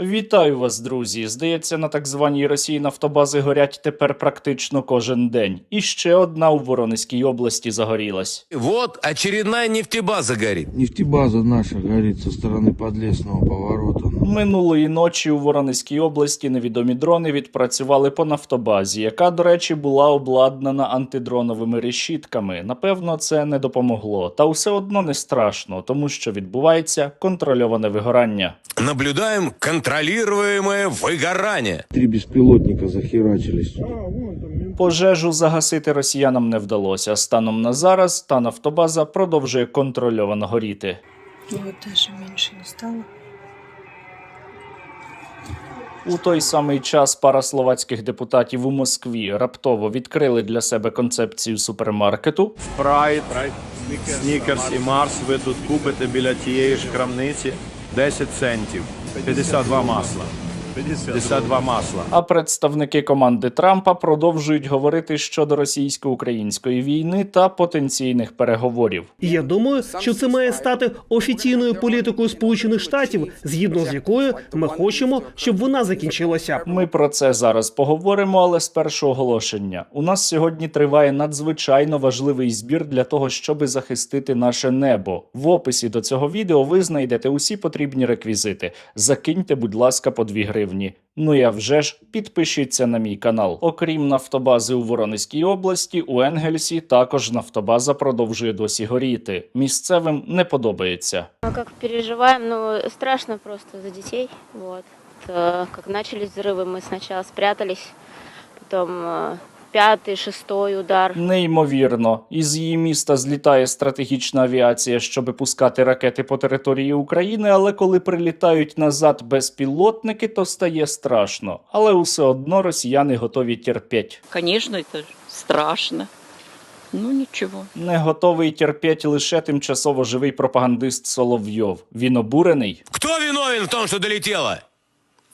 Вітаю вас, друзі! Здається, на так званій Росії нафтобази горять тепер практично кожен день. І ще одна у Воронезькій області загорілась. Вот очередная нефтебаза горит. Нефтебаза наша горит со стороны подлесного поворота. Минулої ночі у Воронезькій області невідомі дрони відпрацювали по нафтобазі, яка, до речі, була обладнана антидроновими решітками. Напевно, це не допомогло. Та все одно не страшно, тому що відбувається контрольоване вигорання. Наблюдаем контролируемое выгорание. Три беспилотника захерачились. Пожежу загасити росіянам не вдалося. Станом на зараз та нафтобаза продовжує контрольовано горіти. Вот даже меньше не стало. У той самий час пара словацьких депутатів у Москві раптово відкрили для себе концепцію супермаркету. Прайд, Снікерс і Марс ви тут купите біля тієї ж крамниці 10 центів. 52 масла. 52 масла. А представники команди Трампа продовжують говорити щодо російсько-української війни та потенційних переговорів. Я думаю, що це має стати офіційною політикою Сполучених Штатів, згідно з якою ми хочемо, щоб вона закінчилася. Ми про це зараз поговоримо, але спершу оголошення. У нас сьогодні триває надзвичайно важливий збір для того, щоби захистити наше небо. В описі до цього відео ви знайдете усі потрібні реквізити. Закиньте, будь ласка, по 2 гривні Ну я вже ж підпишіться на мій канал. Окрім нафтобази у Воронезькій області, у Енгельсі також нафтобаза продовжує досі горіти. Місцевим не подобається. А как переживаем, ну, страшно просто за детей, вот. Э, Как начались взрывы, мы сначала спрятались, потом э, пятый, шестой удар. Неймовірно, із її міста злітає стратегічна авіація, щоб пускати ракети по території України. Але коли прилітають назад безпілотники, то стає страшно. Але усе одно росіяни готові терпіть. Конечно, это страшно. Ну ничего. Не готовий терпіть лише тимчасово живий пропагандист Соловйов. Він обурений. Кто виновен в том, что долетело?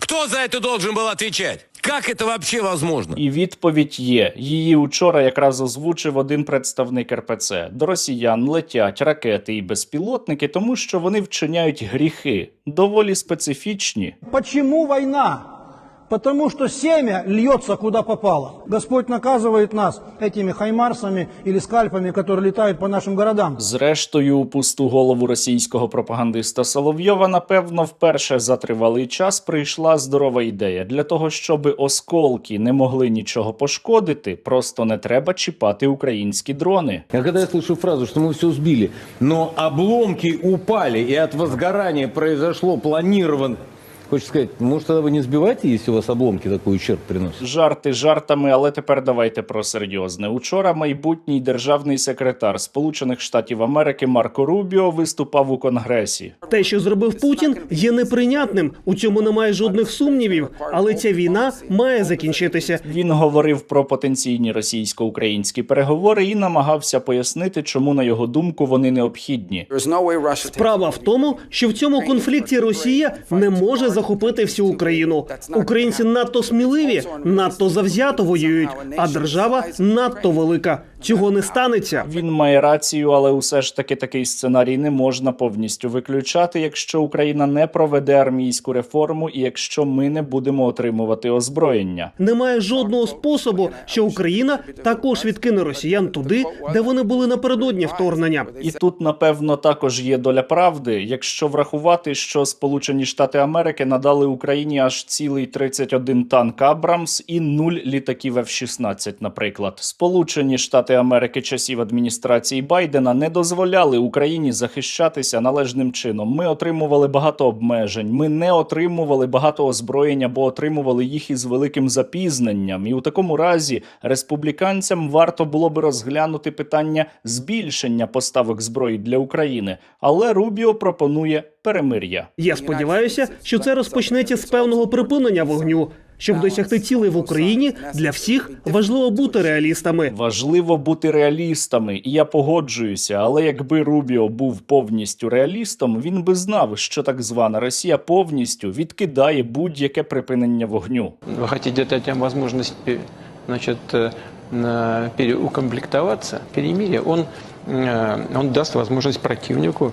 Кто за это должен был отвечать? Как це вообще возможно? І відповідь є. Її учора якраз озвучив один представник РПЦ. До росіян летять ракети і безпілотники, тому що вони вчиняють гріхи, доволі специфічні. Почому война? Потому что семя льется куда попало. Господь наказывает нас этими хаймарсами или скальпами, которые летают по нашим городам. Зрештою, у пусту голову російського пропагандиста Соловйова, напевно, вперше за тривалий час прийшла здорова ідея. Для того, щоб осколки не могли нічого пошкодити, просто не треба чіпати українські дрони. А когда я слышу фразу, что мы все сбили, но обломки упали и от возгорания произошло планирован... Хочется сказать, может, тогда вы не сбивайте, если у вас обломки такой ущерб приносят? Жарти жартами, але тепер давайте про серйозне. Учора майбутній державний секретар Сполучених Штатів Америки Марко Рубіо виступав у Конгресі. Те, що зробив Путін, є неприйнятним. У цьому немає жодних сумнівів. Але ця війна має закінчитися. Він говорив про потенційні російсько-українські переговори і намагався пояснити, чому на його думку вони необхідні. Справа в тому, що в цьому конфлікті Росія не може захопити всю Україну. Українці надто сміливі, надто завзято воюють, а держава надто велика. Цього не станеться. Він має рацію, але усе ж таки такий сценарій не можна повністю виключати, якщо Україна не проведе армійську реформу і якщо ми не будемо отримувати озброєння. Немає жодного способу, що Україна також відкине росіян туди, де вони були напередодні вторгнення. І тут, напевно, також є доля правди, якщо врахувати, що Сполучені Штати Америки надали Україні аж цілий 31 танк Абрамс і нуль літаків F-16, наприклад. Сполучені Штати Америки часів адміністрації Байдена не дозволяли Україні захищатися належним чином. Ми отримували багато обмежень. Ми не отримували багато озброєння, бо отримували їх із великим запізненням. І у такому разі республіканцям варто було би розглянути питання збільшення поставок зброї для України. Але Рубіо пропонує перемир'я. Я сподіваюся, що це розпочнеться з певного припинення вогню. Щоб досягти цілей в Україні, для всіх важливо бути реалістами. Важливо бути реалістами, і я погоджуюся. Але якби Рубіо був повністю реалістом, він би знав, що так звана Росія повністю відкидає будь-яке припинення вогню. Вы хотите дать им возможность пе- значит, э, на- переукомплектоваться? Перемирие, он, э, он даст возможность противнику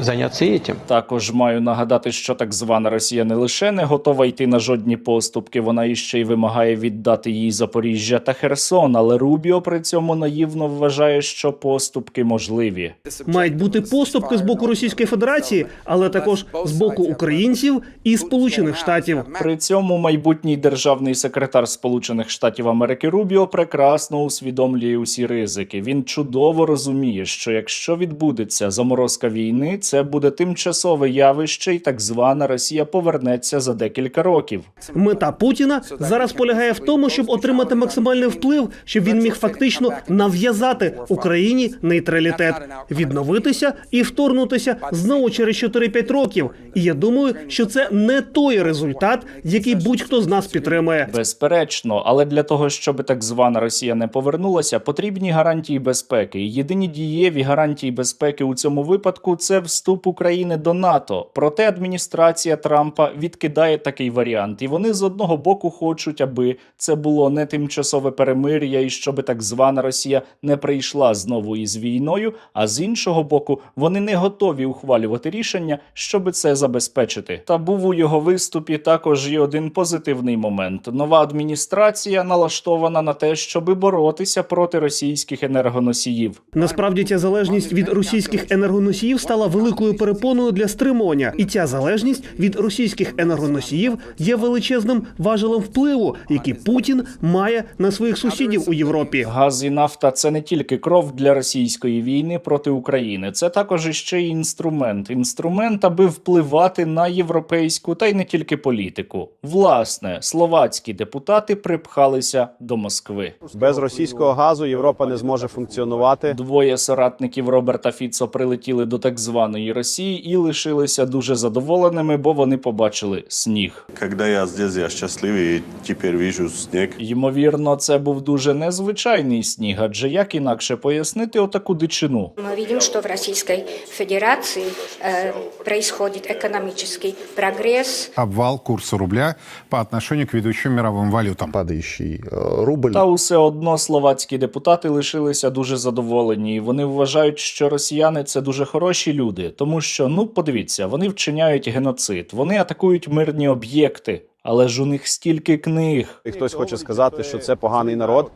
заняться этим. Також маю нагадати, що так звана Росія не лише не готова йти на жодні поступки, вона іще й вимагає віддати їй Запоріжжя та Херсон. Але Рубіо при цьому наївно вважає, що поступки можливі. Мають бути поступки з боку Російської Федерації, але також з боку українців і Сполучених Штатів. При цьому майбутній державний секретар Сполучених Штатів Америки Рубіо прекрасно усвідомлює усі ризики. Він чудово розуміє, що якщо відбудеться заморозка війни, це буде тимчасове явище, і так звана Росія повернеться за декілька років. Мета Путіна зараз полягає в тому, щоб отримати максимальний вплив, щоб він міг фактично нав'язати Україні нейтралітет, відновитися і вторгнутися знову через 4-5 років. І я думаю, що це не той результат, який будь-хто з нас підтримує. Безперечно, але для того, щоб так звана Росія не повернулася, потрібні гарантії безпеки. Єдині дієві гарантії безпеки у цьому випадку це вступ України до НАТО. Проте адміністрація Трампа відкидає такий варіант, і вони з одного боку хочуть, аби це було не тимчасове перемир'я, і щоб так звана Росія не прийшла знову із війною. А з іншого боку, вони не готові ухвалювати рішення, щоб це забезпечити. Та був у його виступі також і один позитивний момент. Нова адміністрація налаштована на те, щоби боротися проти російських енергоносіїв. Насправді ця залежність від російських енергоносіїв стала великою перепоною для стримування, і ця залежність від російських енергоносіїв є величезним важелем впливу, який Путін має на своїх сусідів у Європі. Газ і нафта це не тільки кров для російської війни проти України, це також іще й інструмент. Інструмент, аби впливати на європейську та й не тільки політику. Власне, словацькі депутати припхалися до Москви. Без російського газу Європа не зможе функціонувати. Двоє соратників Роберта Фіцо прилетіли до так званої Росії і лишилися дуже задоволеними, бо вони побачили сніг. Когда я здесь, я счастливый и теперь вижу снег. Ймовірно, це був дуже незвичайний сніг, адже як інакше пояснити отаку дичину. Мы видим, что в Российской Федерации э, происходит экономический прогресс. Обвал курса рубля по отношению к ведущим мировым валютам. Падающий рубль. Та усе одно словацькі депутати лишилися дуже задоволені. і Вони вважають, що росіяни це дуже хороші люди, тому що ну подивіться, вони вчиняють геноцид, вони атакують мирні об'єкти, але ж у них стільки книг. І хтось хоче сказати, що це поганий народ.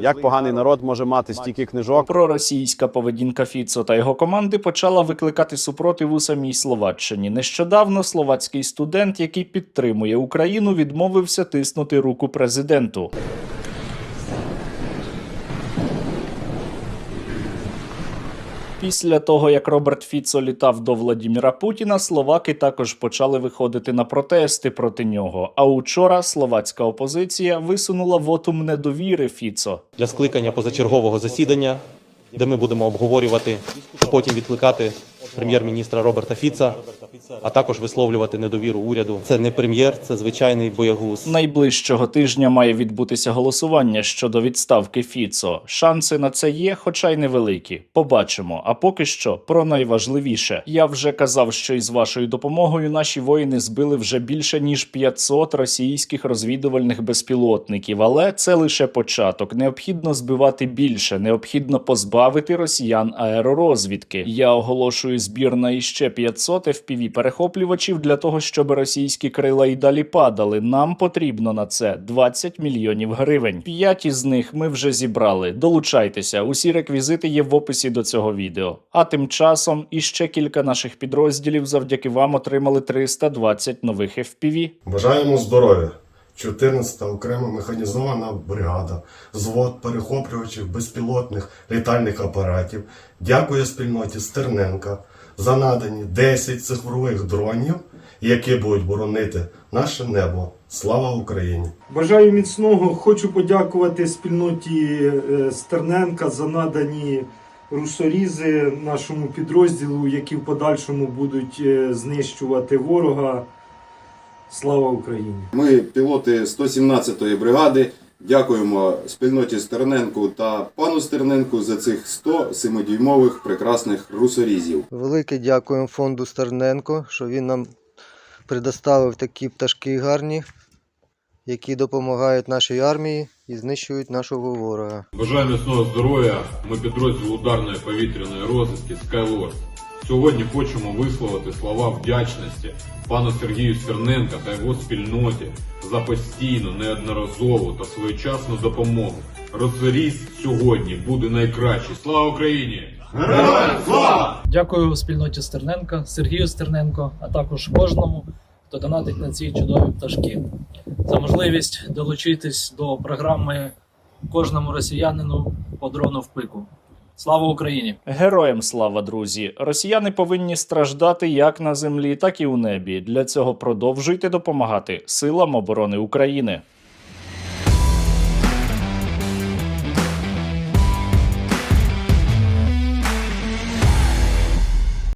Як поганий народ може мати стільки книжок? Проросійська поведінка Фіцо та його команди почала викликати супротив у самій Словаччині. Нещодавно словацький студент, який підтримує Україну, відмовився тиснути руку президенту. Після того, як Роберт Фіцо літав до Владіміра Путіна, словаки також почали виходити на протести проти нього. А учора словацька опозиція висунула вотум недовіри Фіцо. для скликання позачергового засідання, де ми будемо обговорювати, а потім відкликати прем'єр-міністра Роберта Фіца, а також висловлювати недовіру уряду. Це не прем'єр, це звичайний боягуз. Найближчого тижня має відбутися голосування щодо відставки Фіцо. Шанси на це є, хоча й невеликі. Побачимо. А поки що про найважливіше. Я вже казав, що із вашою допомогою наші воїни збили вже більше ніж 500 російських розвідувальних безпілотників. Але це лише початок. Необхідно збивати більше, необхідно позбавити росіян аеророзвідки. Я оголошую збір на іще 500 fpv перехоплювачів для того, щоб російські крила і далі падали. Нам потрібно на це 20 мільйонів гривень. П'ять із них ми вже зібрали. Долучайтеся. Усі реквізити є в описі до цього відео. А тим часом іще кілька наших підрозділів завдяки вам отримали 320 нових FPV. Бажаємо здоров'я. 14-та окрема механізована бригада, звод перехоплювачів безпілотних літальних апаратів. Дякує спільноті Стерненка за надані 10 цифрових дронів, які будуть боронити наше небо. Слава Україні! Бажаю міцного. Хочу подякувати спільноті е, Стерненка за надані русорізи нашому підрозділу, які в подальшому будуть е, знищувати ворога. Слава Україні! Ми, пілоти 117-ї бригади, дякуємо спільноті Стерненку та пану Стерненку за цих 107-дюймових прекрасних русорізів. Велике дякуємо фонду Стерненко, що він нам предоставив такі пташки гарні, які допомагають нашій армії і знищують нашого ворога. Бажаю міцного здоров'я. Ми підрозділ ударної повітряної розвідки Skyward. Сьогодні хочемо висловити слова вдячності пану Сергію Стерненка та його спільноті за постійну, неодноразову та своєчасну допомогу. Розріст сьогодні буде найкращий. Слава Україні! Героям слава! Дякую спільноті Стерненка, Сергію Стерненко, а також кожному, хто донатить на ці чудові пташки, за можливість долучитись до програми кожному росіянину по дрону в пику. Слава Україні! Героям слава, друзі! Росіяни повинні страждати як на землі, так і у небі. Для цього продовжуйте допомагати силам оборони України.